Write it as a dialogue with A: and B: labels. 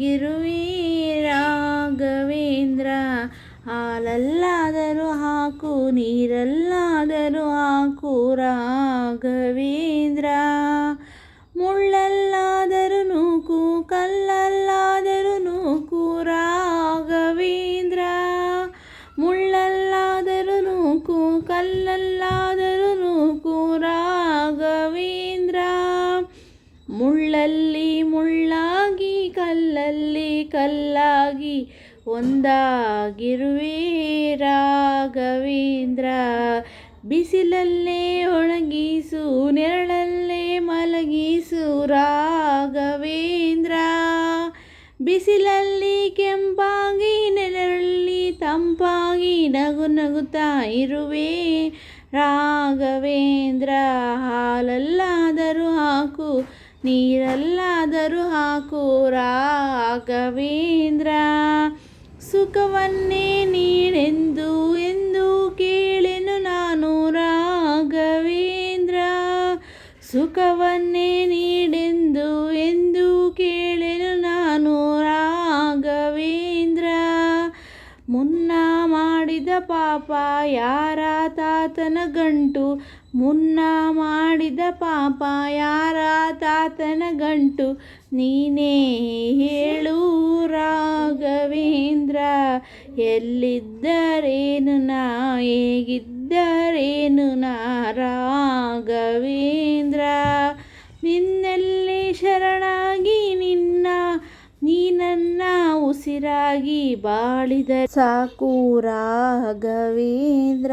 A: ಆಯಾಗಿರುವೆ ರಾಘವೇಂದ್ರ ಹಾಲಲ್ಲಾದರೂ ಹಾಕು, ನೀರಲ್ಲಾದರೂ ಹಾಕು ರಾಘವೇಂದ್ರ. ಮುಳ್ಳಲ್ಲಾದರೂ ನೂಕು, ಕಲ್ಲಲ್ಲಾದರೂ ನೂಕು ರಾಘವೇಂದ್ರ. ಮುಳ್ಳಲ್ಲಾದರೂ ನೂಕು, ಕಲ್ಲಲ್ಲಾದರೂ ನೂಕು ರಾಘವೇಂದ್ರ. ಮುಳ್ಳಲ್ಲಿ ಮುಳ್ಳಾಗಿ ಕಲ್ಲಲ್ಲಿ ಕಲ್ಲಾಗಿ ಒಂದಾಗಿರುವೆ ರಾಘವೇಂದ್ರ. ಬಿಸಿಲಲ್ಲೇ ಒಣಗಿಸು, ನೆರಳಲ್ಲೇ ಮಲಗಿಸು ರಾಘವೇಂದ್ರ. ಬಿಸಿಲಲ್ಲಿ ಕೆಂಪಾಗಿ ನೆರಳಲ್ಲಿ ತಂಪಾಗಿ ನಗು ನಗುತ್ತಾ ಇರುವೆ ರಾಘವೇಂದ್ರ. ಹಾಲಲ್ಲಾದರೂ ಹಾಕು ನೀರಲ್ಲಾದರೂ ಹಾಕು ರಾಘವೇಂದ್ರ. ಸುಖವನ್ನೇ ನೀಡೆಂದು ಎಂದು ಕೇಳೆನು ನಾನು ರಾಘವೇಂದ್ರ. ಸುಖವನ್ನೇ ನೀಡೆಂದು ಎಂದು ಕೇಳೆನು ನಾನು ರಾಘವೇಂದ್ರ. ಮುನ್ನ ಮಾಡಿದ ಪಾಪ ಯಾರ ತಾತನ ಗಂಟು? ಮುನ್ನ ಮಾಡಿದ ಪಾಪ ಯಾರ ತಾತನ ಗಂಟು ನೀನೇ ಹೇಳು ರಾಘವೇಂದ್ರ, ಎಲ್ಲಿದ್ದರೇನು ನಾ, ಹೇಗಿದ್ದರೇನು ನಾ ರಾಘವೇಂದ್ರ? ನಿನ್ನಲ್ಲಿ ಶರಣಾಗಿ ನಿನ್ನ ನೀನನ್ನ ಉಸಿರಾಗಿ ಬಾಳಿದ ಸಾಕು ರಾಘವೇಂದ್ರ.